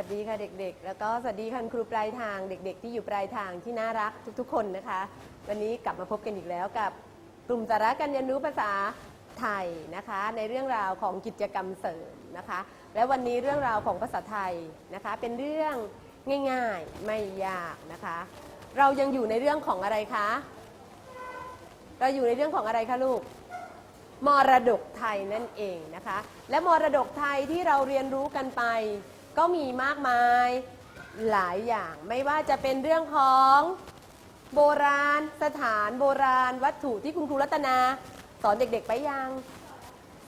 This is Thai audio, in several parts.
ัสดีค่ะเด็กๆ แล้วก็สวัสดีคุณครูปลายทางเด็ก ๆ ที่อยู่ปลายทางที่น่ารักทุกๆ คนนะคะ วันนี้กลับมาพบกันอีกแล้วกับกลุ่มสาระการเรียนรู้ภาษาไทยนะคะ ในเรื่องราวของกิจกรรมเสริมนะคะ และวันนี้เรื่องราวของภาษาไทยนะคะ เป็นเรื่องง่ายๆไม่ยากนะคะ เรายังอยู่ในเรื่องของอะไรคะ เราอยู่ในเรื่องของอะไรคะลูกมรดกไทยนั่นเองนะคะ และมรดกไทยที่เราเรียนรู้กันไป ก็มีมากมายหลายอย่างไม่ว่าจะเป็นเรื่องของโบราณสถานโบราณวัตถุที่คุณครูรัตนา สอนเด็กๆไปยัง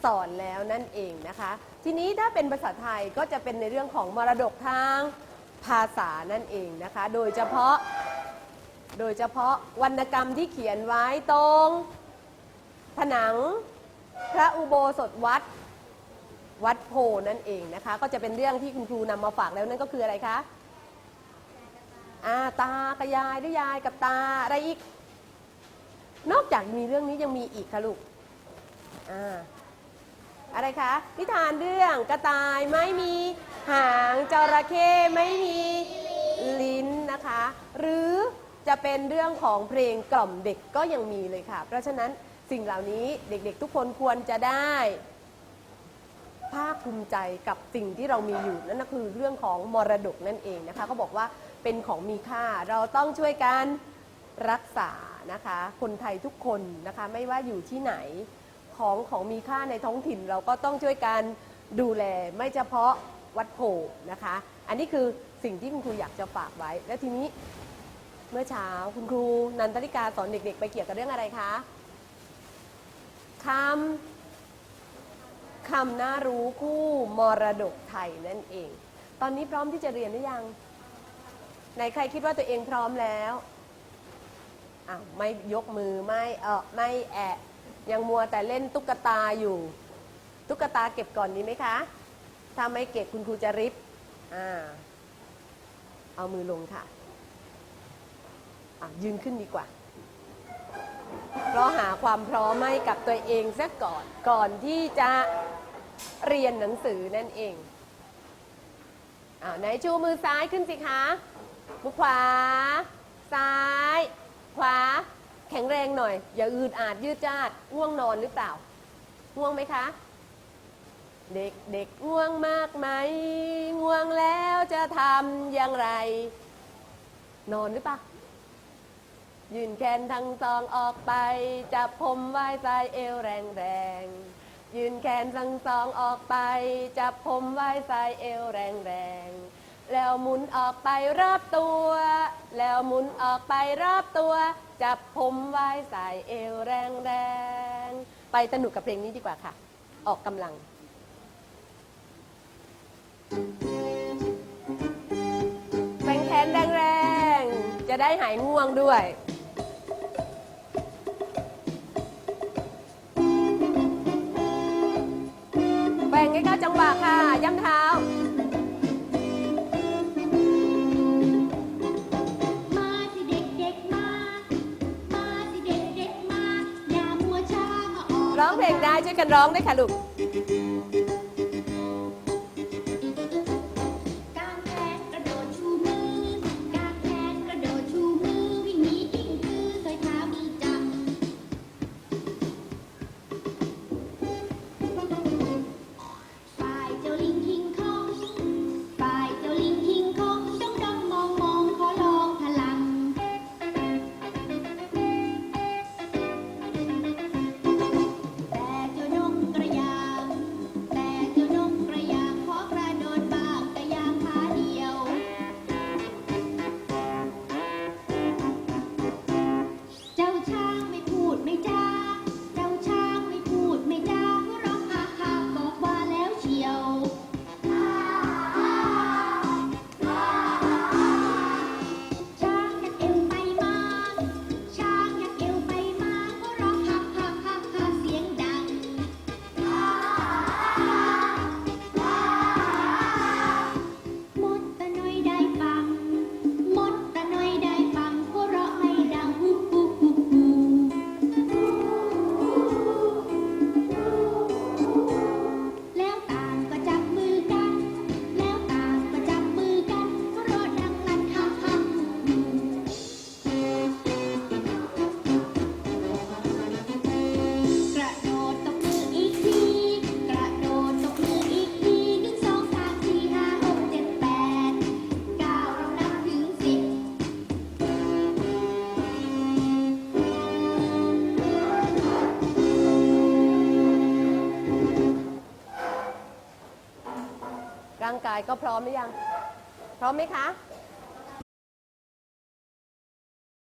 สอนแล้วนั่นเองนะคะ ทีนี้ถ้าเป็นภาษาไทยก็จะเป็นในเรื่องของมรดกทางภาษานั่นเองนะคะ โดยเฉพาะโดยเฉพาะวรรณกรรมที่เขียนไว้ตรง ผนังพระอุโบสถวัด วัดโพนั่นเองนะคะ ก็จะเป็นเรื่องที่คุณครูนำมาฝากแล้วนั่นก็คืออะไรคะอาตากับยายหรือยายกับตาอะไรอีก นอกจากมีเรื่องนี้ยังมีอีกค่ะลูกอ่าอะไรคะนิทานเรื่องกระต่ายไม่มีหางจระเข้ไม่มีลิ้นนะคะ หรือจะเป็นเรื่องของเพลงกล่อมเด็กก็ยังมีเลยค่ะ เพราะฉะนั้นสิ่งเหล่านี้เด็กๆทุกคนควรจะได้ ภาคภูมิใจกับสิ่งที่เรามีอยู่นั่นก็คือเรื่องของมรดกนั่นเองนะคะเขาบอกว่าเป็นของมีค่าเราต้องช่วยกันรักษานะคะ คนไทยทุกคนนะคะไม่ว่าอยู่ที่ไหนของของมีค่าในท้องถิ่นเราก็ต้องช่วยกันดูแลไม่เฉพาะวัดโพนะคะ อันนี้คือสิ่งที่คุณครูอยากจะฝากไว้ แล้วทีนี้เมื่อเช้าคุณครูนันทริกาสอนเด็กๆ ไปเกี่ยวกับเรื่องอะไรคะคำ คำน่ารู้คู่มรดกไทยนั่นเอง ตอนนี้พร้อมที่จะเรียนหรือยัง ไหนใครคิดว่าตัวเองพร้อมแล้วอ้าวไม่ยกมือไม่เออไม่แอะยังมัวแต่เล่นตุ๊กตาอยู่ ตุ๊กตาเก็บก่อนดีไหมคะ ถ้าไม่เก็บคุณครูจะริบอ่าเอามือลงค่ะอะยืนขึ้นดีกว่า เพราะหาความพร้อมให้กับตัวเองซะก่อนก่อนที่จะเรียนหนังสือนั่นเองอ้าวไหนชูมือซ้ายขึ้นสิคะมือขวา ซ้าย ขวา แข็งแรงหน่อย อย่าอืดอาดยืดจาดง่วงนอนหรือเปล่า ง่วงไหมคะ เด็กเด็กง่วงมากไหม ง่วงแล้วจะทำอย่างไร นอนหรือเปล่า ยืนแขนทั้งสองออกไป จับผมไว้ใส่เอวแรงแรงยืนแขนทั้งสองออกไป จับผมไว้ใส่เอวแรงแรงแล้วหมุนออกไปรอบตัว แล้วหมุนออกไปรอบตัว จับผมไว้ใส่เอวแรงแรงไปสนุกกับเพลงนี้ดีกว่าค่ะ ออกกำลัง แบ่งแขนแรงๆจะได้หายง่วงด้วย เข้าจังหวะค่ะ ย่ำเท้า มาสิเด็กๆมา มาสิเด็กๆมาอย่ามัวช้ามาออก ร้องเพลงได้ช่วยกันร้องด้วยค่ะลูกกางกายก็พร้อมหรือยัง พร้อมไหมคะ